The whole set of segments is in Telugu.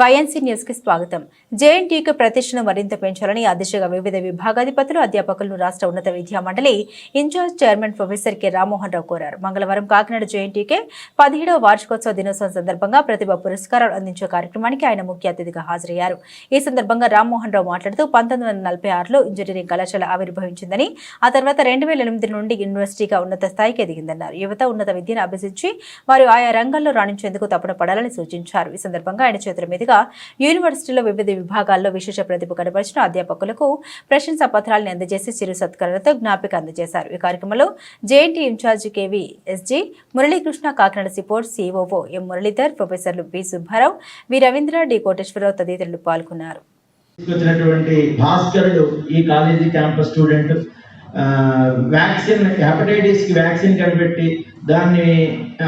వైఎన్సీ న్యూస్కి స్వాగతం. జేఎన్టీయూకి ప్రతిష్టను మరింత పెంచాలని ఆ దిశగా వివిధ విభాగాధిపతులు అధ్యాపకులను రాష్ట్ర ఉన్నత విద్యా మండలి incharge chairman professor K. Rammohan Rao కోరారు. మంగళవారం కాకినాడ జేఎన్టీకే పదిహేడవ వార్షికోత్సవ దినోత్సవం సందర్భంగా ప్రతిభ పురస్కారాలు అందించే కార్యక్రమానికి ఆయన ముఖ్య అతిథిగా హాజరయ్యారు. ఈ సందర్భంగా రామ్మోహన్ రావు మాట్లాడుతూ పంతొమ్మిది వందల నలభై ఆరులో ఇంజనీరింగ్ కళాశాల ఆవిర్భవించిందని ఆ తర్వాత రెండు వేల ఎనిమిది నుండి యూనివర్సిటీగా ఉన్నత స్థాయికి ఎదిగిందన్నారు. యువత ఉన్నత విద్యను అభ్యసించి వారు ఆయా రంగాల్లో రాణించేందుకు తపన పడాలని సూచించారు. ఈ సందర్భంగా ఆయన చేతుల మీదుగా యూనివర్సిటీలో వివిధ విభాగాల్లో విశేష ప్రతిభ కనబరిచిన అధ్యాపకులకు ప్రశంసా పత్రాలను అందజేసి చిరు సత్కరణతో జ్ఞాపిక అందజేశారు. ఈ కార్యక్రమంలో JNT incharge KV SG Muralikrishna Kakinada seaport COO M Muralidhar ప్రొఫెసర్లు B Subbarao V Ravindra D Koteswararao తదితరులు పాల్గొన్నారు. తీసుకొచ్చినటువంటి భాస్కరుడు ఈ కాలేజీ క్యాంపస్ స్టూడెంట్. వ్యాక్సిన్ హెపటైటిస్కి వ్యాక్సిన్ కనిపెట్టి దాన్ని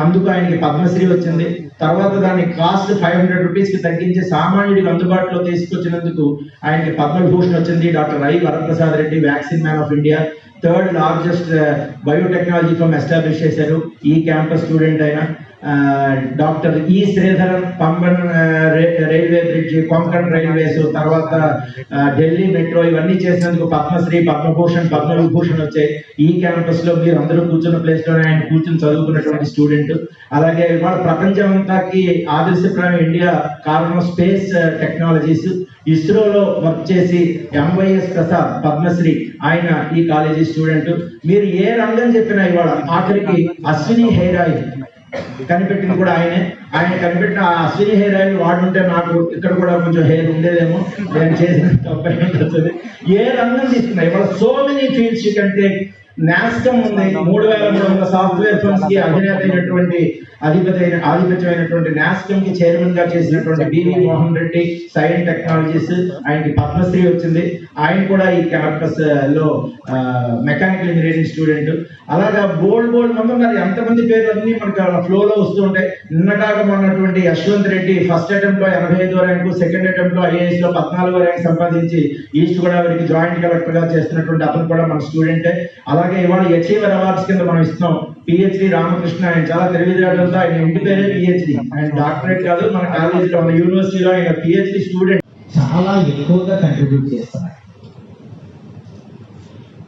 అందుకు ఆయనకి పద్మశ్రీ వచ్చింది. తర్వాత దాని కాస్ట్ ఫైవ్ హండ్రెడ్ రూపీస్కి తగ్గించి సామాన్యుడికి అందుబాటులో తీసుకొచ్చినందుకు ఆయనకి పద్మభూషణ్ వచ్చింది. Doctor I Varaprasad Reddy vaccine man of India third largest biotechnology firm establish చేశారు. ఈ క్యాంపస్ స్టూడెంట్ అయినా doctor E Sreedharan Pamban railway bridge Konkan railways తర్వాత ఢిల్లీ మెట్రో ఇవన్నీ చేసినందుకు పద్మశ్రీ పద్మభూషణ్ పద్మవిభూషణ్ వచ్చాయి. ఈ క్యాంపస్లో మీరు అందరూ కూర్చున్న ప్లేస్లో ఆయన కూర్చుని చదువుకున్నటువంటి స్టూడెంట్. అలాగే ఇవాళ ప్రపంచం అంతాకి ఆదర్శప్రాయం ఇండియా కారణం స్పేస్ టెక్నాలజీస్. ఇస్రోలో వర్క్ చేసి M Y S Prasad Padmashri ఆయన ఈ కాలేజీ స్టూడెంట్. మీరు ఏ రంగం చెప్పినా ఇవాళ ఆఖరికి అశ్విని హెయిర్ ఆయిల్. కనిపెట్టింది కూడా ఆయనే. ఆయన కనిపెట్టిన ఆ అశ్విని హెయిర్ ఆయిల్ వాడుంటే నాకు ఇక్కడ కూడా కొంచెం హెయిర్ ఉండేదేమో. నేను చేసిన తప్ప ఉంటుంది ఏ రంగం తీసుకున్నా ఇవాళ so many fields you can take NASSCOM ఉంది. మూడు వేల మూడు వందల సాఫ్ట్వేర్ ఫర్మ్స్కి అధినేత అయినటువంటి అధిపతి అయిన ఆధిపత్యమైనటువంటి నాస్టమ్కి చైర్మన్గా చేసినటువంటి BV Mohan Reddy Cyient technologies ఆయనకి పద్మశ్రీ వచ్చింది. ఆయన కూడా ఈ క్యాంపస్లో మెకానికల్ ఇంజనీరింగ్ స్టూడెంట్ అలాగా బోల్డ్ బోల్డ్ మంది ఉన్నారు ఎంతమంది పేర్లు అన్ని మనకి ఫ్లో లో వస్తూ ఉంటాయి. నిన్నటాగా ఉన్నటువంటి యశ్వంత్ రెడ్డి ఫస్ట్ అటెంప్ట్లో ఎనభై ఐదో ర్యాంకు సెకండ్ అటెంప్ట్లో ఐఏఎస్లో పద్నాలుగో ర్యాంక్ సంపాదించి ఈస్ట్ గోదావరికి జాయింట్ కలెక్టర్గా చేస్తున్నటువంటి అతను కూడా మన స్టూడెంటే అలాగే ఇవాళ అచీవర్ అవార్డ్స్ కింద మనం ఇస్తున్నాం. పిహెచ్డి రామకృష్ణ ఆయన చాలా తెలివితేటలతో ఆయన ఇంటి పేరే పిహెచ్డి ఆయన డాక్టరేట్ కాదు మన కాలేజీలో మన యూనివర్సిటీలో ఆయన పిహెచ్డి స్టూడెంట్. చాలా ఎక్కువగా కంట్రిబ్యూట్ చేస్తున్నారు.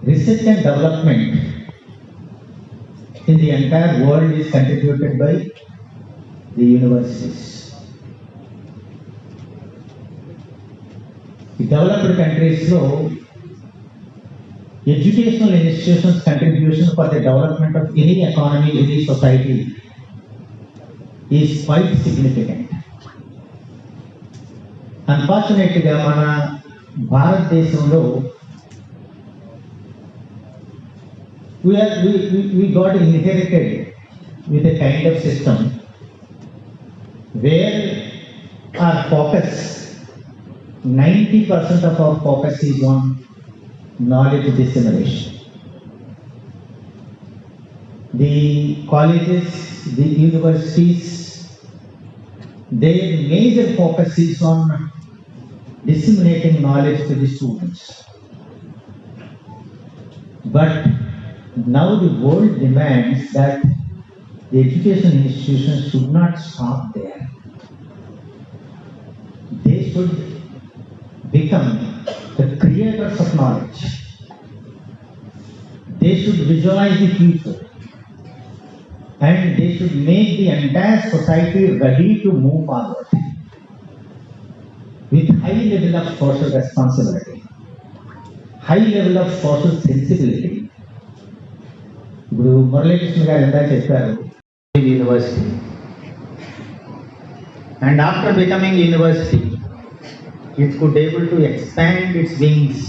Research and development in the entire world is contributed by the universities ఈ డెవలప్డ్ కంట్రీస్లో educational institutions contribution for the development of any economy any society is quite significant అన్ఫార్చునేట్గా మన భారతదేశంలో we are we, we, we got inherited with a kind of system where our focus 90% of our focus is on knowledge dissemination the colleges the universities their major focus is on disseminating knowledge to the students. But now the world demands that the education institutions should not stop there. They should become the creators of knowledge. They should visualize the future and they should make the entire society ready to move forward with high level of social responsibility, high level of social sensibility. ఇప్పుడు మురళీకృష్ణ గారు ఎంత చెప్పారు university and after becoming university it could able to expand its wings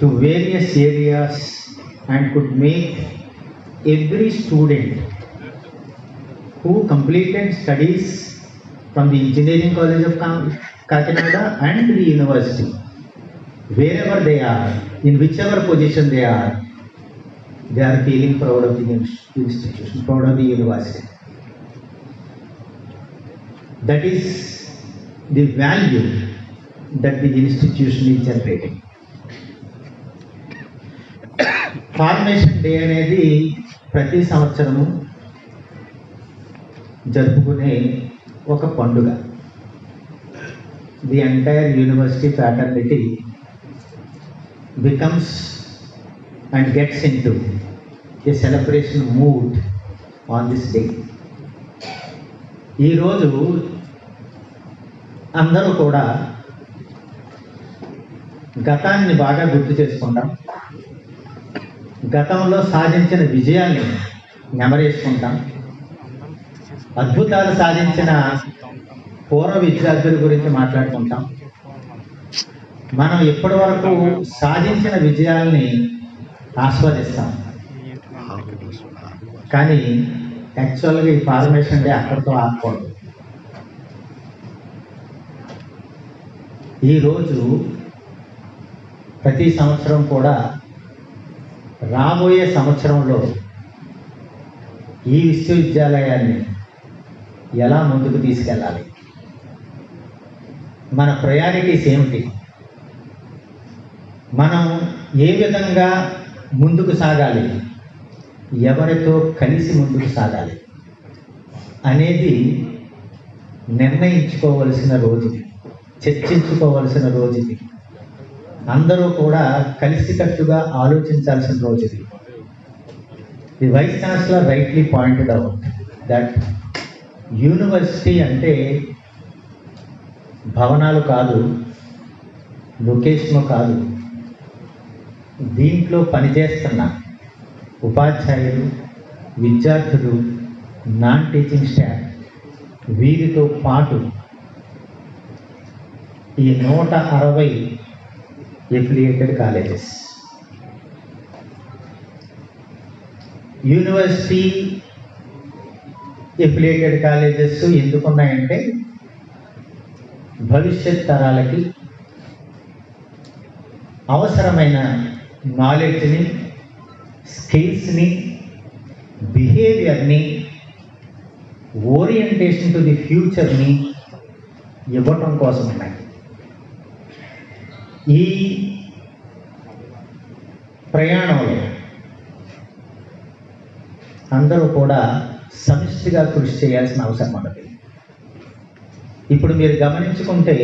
to various areas and could make every student who completed studies from the Engineering College of Kakinada and the university, wherever they are, in whichever position they are, they are feeling proud of the institution, proud of the university. That is the value that the institution is generating. Formation day అనేది ప్రతి సంవత్సరము జరుపుకునే ఒక పండుగ. The entire university fraternity becomes and gets into the celebration mood on this day ఈరోజు అందరూ కూడా గతాన్ని బాగా గుర్తు చేసుకుంటాం గతంలో సాధించిన విజయాల్ని నెమరేసుకుంటాం. అద్భుతాలు సాధించిన పూర్వ విద్యార్థుల గురించి మాట్లాడుకుంటాం. మనం ఇప్పటి వరకు సాధించిన విజయాల్ని ఆస్వాదిస్తాం. కానీ యాక్చువల్గా ఈ ఫార్మేషన్ డే అక్కడితో ఆపకూడదు. ఈరోజు ప్రతి సంవత్సరం కూడా రాబోయే సంవత్సరంలో ఈ విశ్వవిద్యాలయాన్ని ఎలా ముందుకు తీసుకెళ్ళాలి? మన ప్రయారిటీస్ ఏమిటి? మనం ఏ విధంగా ముందుకు సాగాలి? ఎవరితో కలిసి ముందుకు సాగాలి? అనేది నిర్ణయించుకోవలసిన రోజు చర్చించుకోవలసిన రోజు అందరూ కూడా కలిసికట్టుగా ఆలోచించాల్సిన రోజు ఇది. The vice chancellor rightly pointed out that university అంటే భవనాలు కాదు లొకేషన్ కాదు. దీంట్లో పనిచేస్తున్న ఉపాధ్యాయులు విద్యార్థులు నాన్ టీచింగ్ స్టాఫ్ వీరితో పాటు ఈ నూట అరవై affiliated colleges university affiliated colleges ఎందుకున్నాయంటే భవిష్యత్ తరాలకి అవసరమైన నాలెడ్జ్ని స్కిల్స్ని బిహేవియర్ని ఓరియంటేషన్ టు ది ఫ్యూచర్ని ఇవ్వటం కోసం ఉన్నాయి ఈ ప్రయాణంలో అందరూ కూడా సమిష్టిగా కృషి చేయాల్సిన అవసరం ఉన్నది. ఇప్పుడు మీరు గమనించుకుంటే